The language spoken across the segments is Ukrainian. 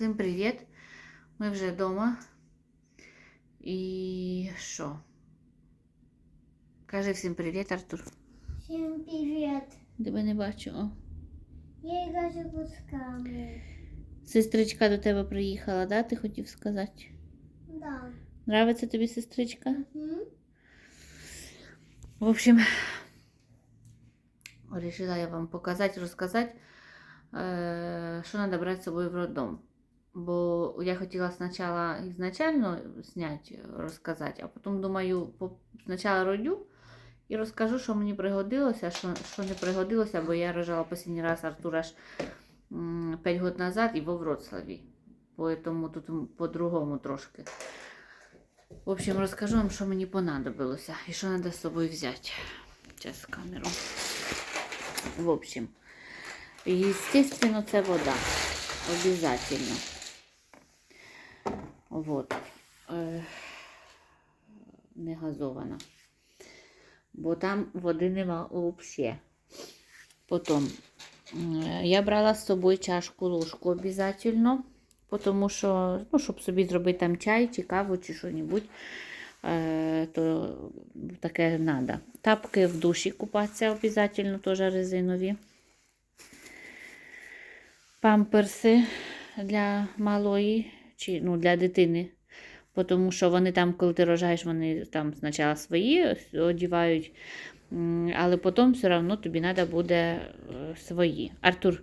Всім привіт! Ми вже вдома. І що? Кажи всім привіт, Артур. Всем привет! Тебе не бачу. О. Я играю кусками. Сестричка до тебе приїхала, да? Ти хотів сказати? Да. Нравиться тобі сестричка? Мгм. В общем, решила я вам показати, розказати, е, що треба брати з собою в роддом. Бо я хотіла спочатку ізначально зняти, розказати, а потім думаю, по- спочатку родю і розкажу, що мені пригодилося, що, що не пригодилося, бо я рожала останній раз Артура ж 5 років назад і во Вроцлаві. Тому тут по-другому трошки. В общем, розкажу вам, що мені понадобилося і що треба з собою взяти. Зараз камеру. В общем, естественно, це вода. Обязательно. Вот. Е, Не газована. Бо там води нема взагалі. Потім е, я брала з собою чашку ложку обязательно. Тому що, ну, щоб собі зробити там чай, чи каву, чи що-небудь, е, то таке треба. Тапки в душі купатися обов'язково, теж резинові. Памперси для малої, чи ну, для дитини. Тому що вони там, коли ти рожаєш, вони там спочатку свої одівають, але потім все одно тобі треба буде е, свої. Артур,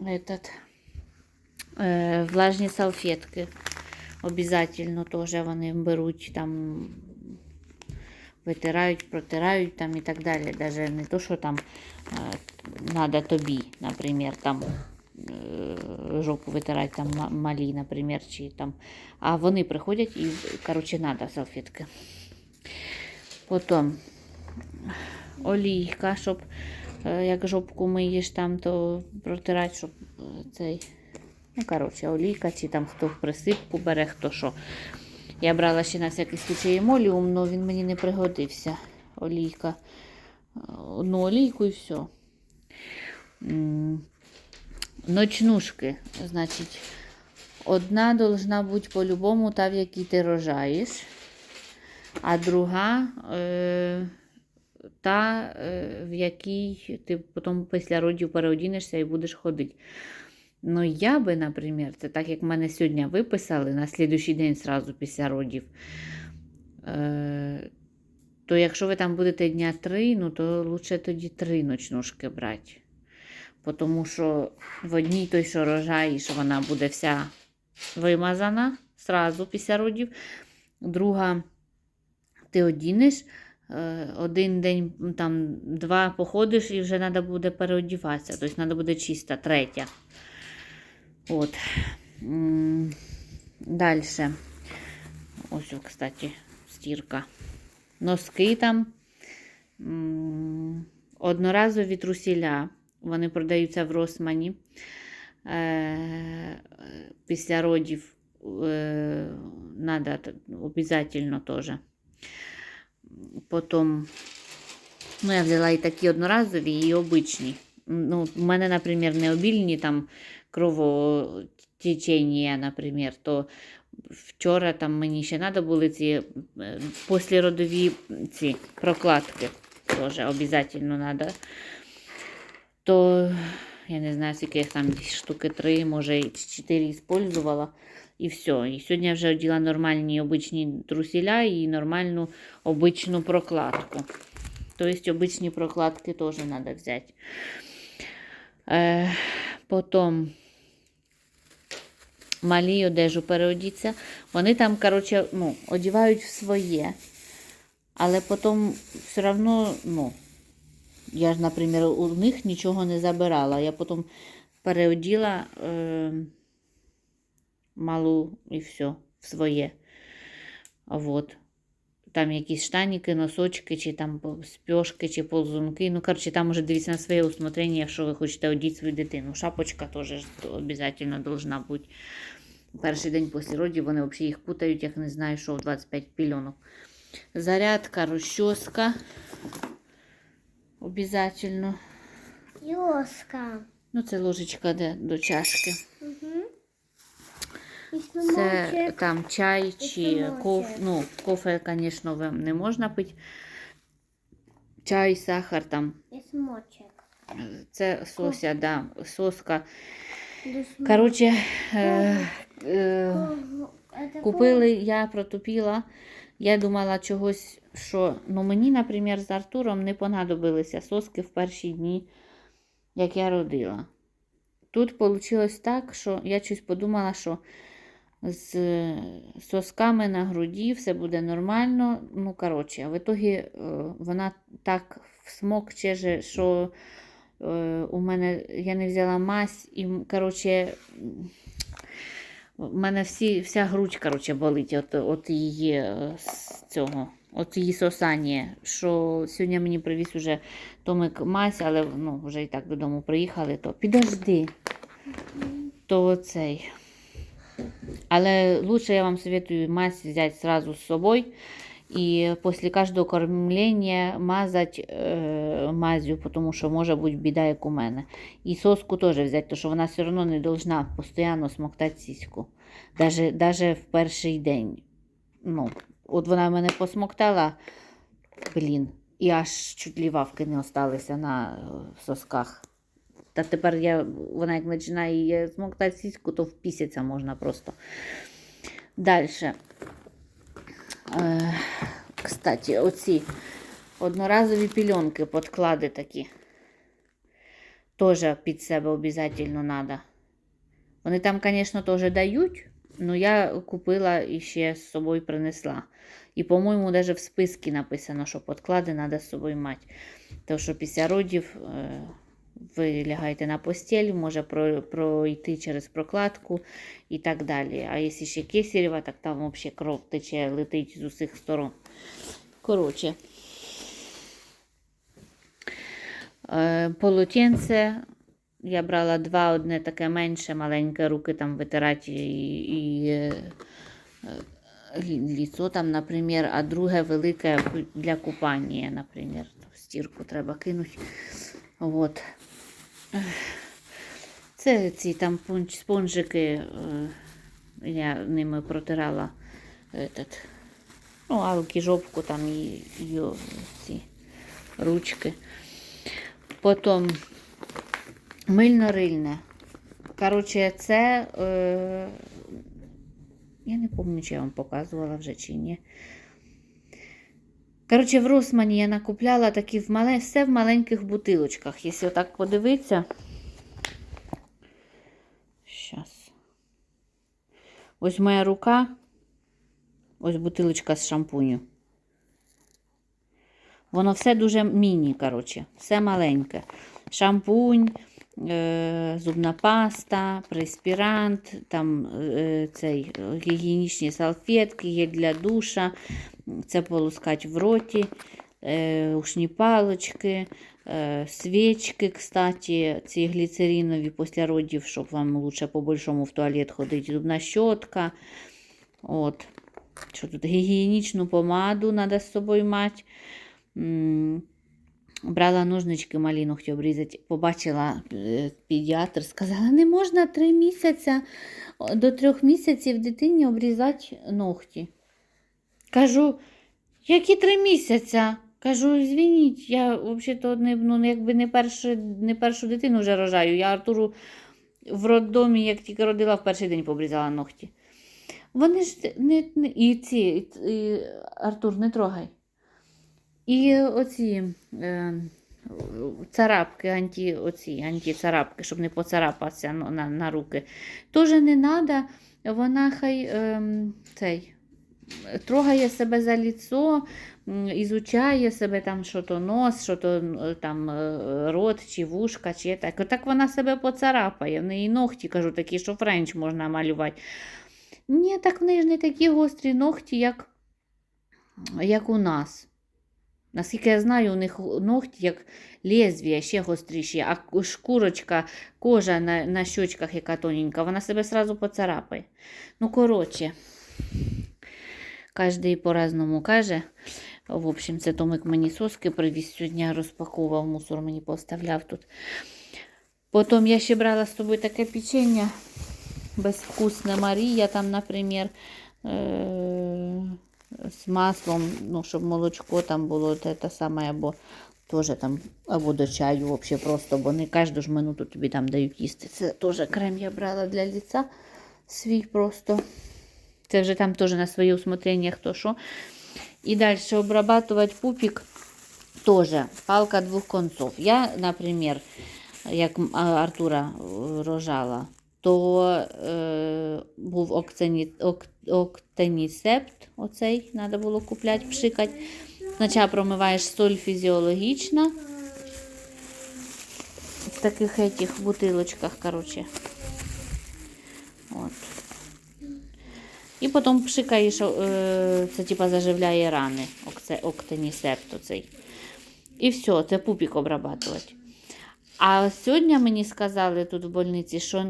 этот, е, влажні салфетки. Обязательно теж вони беруть там, витирають, протирають там і так далі. Даже не то, що там надо тобі, наприклад, там жопу витирати там ма- малі, наприклад, чи там. А вони приходять і, коротше, надо салфетки. Потім олійка, щоб е, як жопку миєш там, то протирати, щоб е, цей. Ну, коротше, олійка, чи там хто присипку бере, хто що. Я брала ще на всякий случай емоліум, але він мені не пригодився. Олійка. Е, Одну олійку і все. Ночнушки. Значить, одна должна бути по-любому та, в якій ти рожаєш, а друга е, та, е, в якій ти потім після родів переодінешся і будеш ходити. Ну, я би, наприклад, це так як мене сьогодні виписали на слідуючий день сразу після родів. Е, то якщо ви там будете дня три, ну то лучше тоді три ночнушки брати. Тому що в одній той, що рожаєш, вона буде вся вимазана сразу після родів. Друга, ти одінеш, е, один день, там, два походиш і вже треба буде переодіватися. Тобто треба буде чиста, третя. От. Далі. Ось, кстати, стірка. Носки там. Одноразові трусіля. Вони продаються в Росмані. Е, Після родів е, надо обов'язательно теж. Потім, ну, я взяла і такі одноразові, і обичні. Ну, у мене, наприклад, не обільні там кровотечення, наприклад, то вчора там мені ще треба були ці е, післяродові ці прокладки. Теж обов'язково треба. То я не знаю, скільки їх там штуки три, може чотири использувала. І все. І сьогодні я вже оділа нормальні обичні трусіля і нормальну обичну прокладку. Тобто обичні прокладки теж треба взяти. Е, потім малі одежу переодіться. Вони там, коротше, ну, одівають в своє. Але потім все одно, ну, я ж, наприклад, у них нічого не забирала. Я потім переоділа е, малу і все в своє. Вот. Там якісь штаніки, носочки, чи там спьошки, чи ползунки. Ну, коротше, там уже дивіться на своє усмотрення, якщо ви хочете одіти свою дитину. Шапочка теж обов'язково должна бути. Перший день після родів вони взагалі їх путають, як не знаю, що в 25 пільонок. Зарядка, розчоска. Обязательно. Йоска. Ну, це ложечка де до чашки. Угу. Це там чай чи кофе. Ну, кофе, звісно, вам не можна пити. Чай, сахар там. І. Це сося, да, соска. Коротше, е, е, купили, я протупіла. Я думала чогось, що ну, мені, наприклад, з Артуром не понадобилися соски в перші дні, як я родила. Тут вийшло так, що я щось подумала, що з е, сосками на груді все буде нормально. Ну, коротше, в ітогі е, вона так всмокче, що е, у мене я не взяла мазь, і, коротше, у мене всі, вся грудь коротше, болить от, от її е, з цього. От її сосання, що сьогодні мені привіз уже Томик мазь, але ну, вже і так додому приїхали, то підожди. То цей. Але лучше я вам советую мазь взяти зразу з собой и после каждого кормления мазать э, мазью, потому що може бути біда, як у мене. І соску теж взяти, тому що вона все одно не должна постійно смоктати сіську. Даже в перший день. Ну, от вона мене посмоктала, блін, і аж чуть лівавки не осталися на е, сосках. Та тепер я, вона як починає смоктати сіську, то впісяться можна просто. Далі. Е, кстати, оці одноразові пільонки, подклади такі. Теж під себе обов'язково треба. Вони там, звісно, теж дають, але я купила і ще з собою принесла. І, по-моєму, навіть в списку написано, що подклади треба з собою мати. Тому що після родів е, ви лягаєте на постіль, може пройти через прокладку і так далі. А якщо ще кесарева, так там взагалі кров тече, летить з усіх сторон. Коротше. Е, полотенце. Я брала два, одне таке менше, маленьке, руки там витирати і, і е, е, ліцо там, наприклад, а друге велике для купання, наприклад. Стірку треба кинути. От. Це ці там спонжики, е, я ними протирала этот, ну, алки, жопку там і, і ці ручки. Потім мильно-рильне. Коротше, це. Е, я не пам'ятаю, чи я вам показувала вже чи ні. Коротше, в Росмані я накупляла такі в мале, все в маленьких бутилочках. Якщо так подивитися. Щас. Ось моя рука. Ось бутилочка з шампуню. Воно все дуже міні, коротше, все маленьке. Шампунь, е, зубна паста, преспірант, там е, цей, гігієнічні салфетки, є для душа, це полускать в роті, е, ушні палочки, е, свічки, кстати, ці гліцеринові після родів, щоб вам лучше по-большому в туалет ходити, зубна щотка. От. Що тут? Гігієнічну помаду треба з собою мати. Брала ножнички малі ногті обрізати. Побачила е, педіатр, сказала, не можна три місяці до трьох місяців дитині обрізати ногті. Кажу, які три місяці? Кажу, звініть, я взагалі не, ну, якби не, першу, не першу дитину вже рожаю. Я Артуру в роддомі, як тільки родила, в перший день побрізала ногті. Вони ж не, не і ці, і, Артур, не трогай. І оці е, царапки, анті, оці, антицарапки, щоб не поцарапатися на, на, на руки. Теж не треба, вона хай е, цей, трогає себе за ліцо, ізучає себе там, що то нос, що то там е, рот чи вушка, чи так. Так вона себе поцарапає. В неї ногті, кажу, такі, що френч можна малювати. Ні, так в неї ж не такі гострі ногті, як, як у нас. Наскільки я знаю, у них ногті як лезвія, ще гостріші, а шкурочка, кожа на, на щочках, яка тоненька, вона себе сразу поцарапає. Ну, коротше, кожен по-разному каже. В общем, це Томик мені соски привіз сьогодні, розпаковував, мусор мені поставляв тут. Потім я ще брала з собою таке печення безвкусне Марія, там, наприклад, е- з маслом, ну, щоб молочко там було те, саме, або теж там, або до чаю, взагалі просто, бо не кожну ж минуту тобі там дають їсти. Це теж крем я брала для лиця свій просто. Це вже там теж на своє усмотрення, хто що. І далі обрабатувати пупік теж палка двох концов. Я, наприклад, як Артура е, рожала, то е, був окцені, ок, октенісепт, оцей треба було купляти, пшикати. Спочатку промиваєш соль фізіологічна в таких этих бутилочках, короче. От. І потім пшикаєш, е, це типа заживляє рани, октенісепт оцей. І все, це пупік обрабатувати. А сьогодні мені сказали тут в больниці, що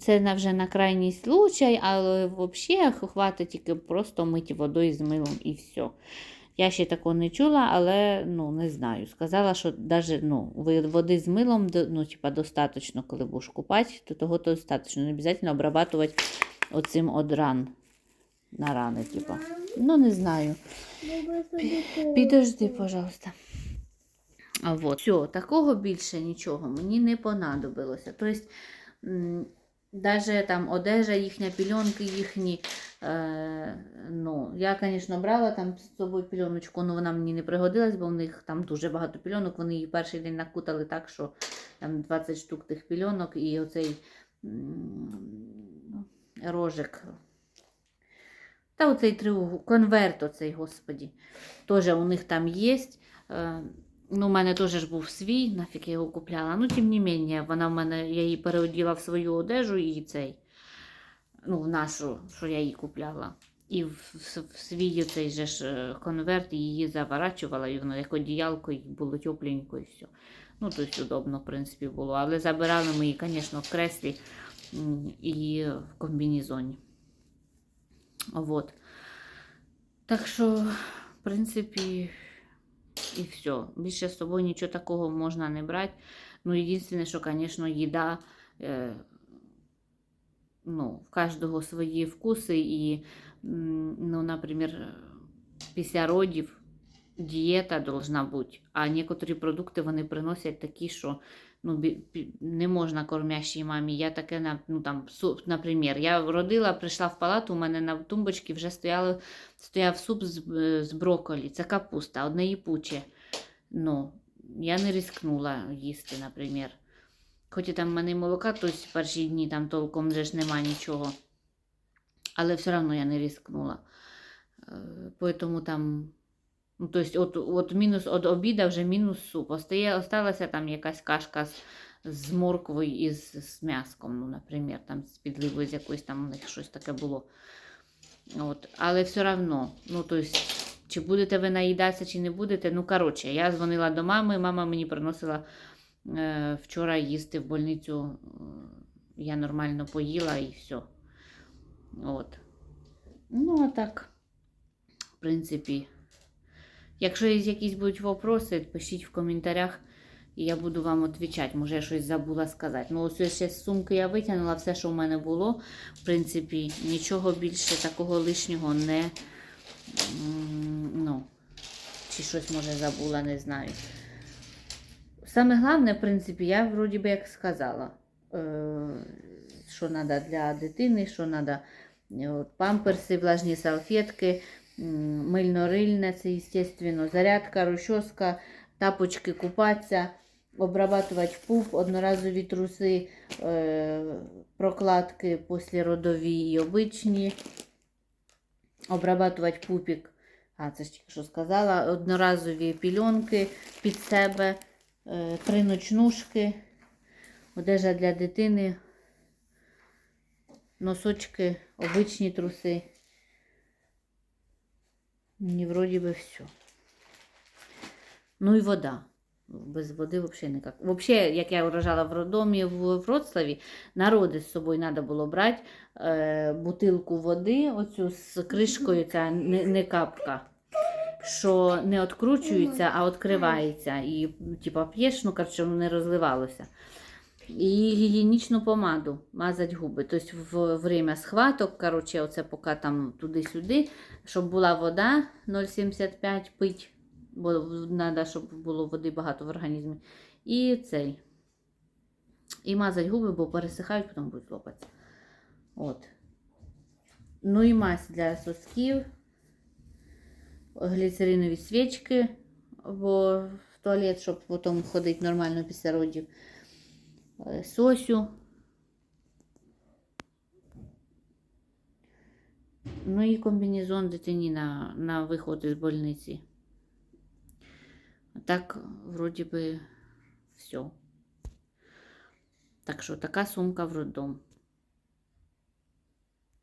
це вже на крайній случай, але взагалі хватить тільки просто мити водою з милом і все. Я ще такого не чула, але ну, не знаю. Сказала, що навіть ну, води з милом ну, типа, достатньо, коли будеш купати, то того то достатньо. Не обов'язково обрабатувати оцим од ран. На рани, типа. Ну, не знаю. Підожди, пожалуйста. А вот. Все, такого більше нічого мені не понадобилося. Тобто, даже там одежа їхня, пільонки їхні. Е, ну, я, звісно, брала там з собою пільоночку, але вона мені не пригодилась, бо в них там дуже багато пільонок. Вони її перший день накутали так, що там 20 штук тих пільонок і оцей рожик. Та оцей триугол, конверт оцей, господі. Теж у них там є. Е, Ну, у мене теж був свій, нафіг я його купляла. Ну, тим не менше, вона в мене, я її переоділа в свою одежу і цей, ну, в нашу, що я її купляла. І в, в, свій цей же ж е, конверт її заворачувала, і воно як одіялко, і було тепленько, і все. Ну, тобто удобно, в принципі, було. Але забирали ми її, звісно, в креслі і в комбінезоні. Вот. Так що, в принципі, і все. Більше з собою нічого такого можна не брати. Ну, єдине, що, звісно, їда. Ну, в кожного свої вкуси, і, ну, наприклад, після родів дієта должна бути, а некоторі продукти вони приносять такі, що ну, не можна кормящій мамі. Я таке, ну, там, суп, наприклад, я родила, прийшла в палату, у мене на тумбочці вже стояли, стояв суп з, е, з брокколі, це капуста, одне їпуче. Ну, я не ризикнула їсти, наприклад. Хоч і там в мене молока, то есть перші дні там толком вже ж нема нічого. Але все одно я не ризикнула. Е, Поэтому там, ну, то есть от, от мінус от обіда вже мінус суп. Остає, осталася там якась кашка з, з морквою і з, з м'яском, ну, наприклад, там з підливою з якоюсь там у них щось таке було. От. Але все одно, ну, то есть, чи будете ви наїдатися, чи не будете. Ну, коротше, я дзвонила до мами, мама мені приносила е, вчора їсти в больницю. Я нормально поїла і все. От. Ну, а так, в принципі, якщо є якісь будуть вопроси, пишіть в коментарях, і я буду вам відповідати. Може, я щось забула сказати. Ну, ось ще з сумки я витягнула все, що в мене було. В принципі, нічого більше такого лишнього не. Ну, чи щось може забула, не знаю. Саме головне, в принципі, я вроді би як сказала, е, що треба для дитини, що треба памперси, влажні салфетки, мильно-рильне, це, звісно, зарядка, розчоска, тапочки купатися, обрабатувати пуп, одноразові труси, е, прокладки післяродові і обичні, обрабатувати пупік. А, це ж тільки що сказала, одноразові пільонки під себе, е, три ночнушки, одежа для дитини, носочки, обичні труси. Мені вроді би все. Ну і вода. Без води взагалі ніяк. Взагалі, як я рожала в роддомі в Вроцлаві, народи з собою треба було брати е, бутилку води, оцю з кришкою, ця не, не капка, що не відкручується, а відкривається. І типа п'єш, ну коротше, не розливалося. І гігієнічну помаду мазать губи. Тобто в время схваток, коротше, оце поки там туди-сюди, щоб була вода 0,75 пить, бо треба, щоб було води багато в організмі. І цей. І мазать губи, бо пересихають, потім будуть лопатися. От. Ну і мазь для сосків, гліцеринові свічки, бо в туалет, щоб потім ходити нормально після родів. Е, Сосю. Ну і комбінезон дитині на, на виход із больниці. Так, вроді би, все. Так що така сумка в роддом.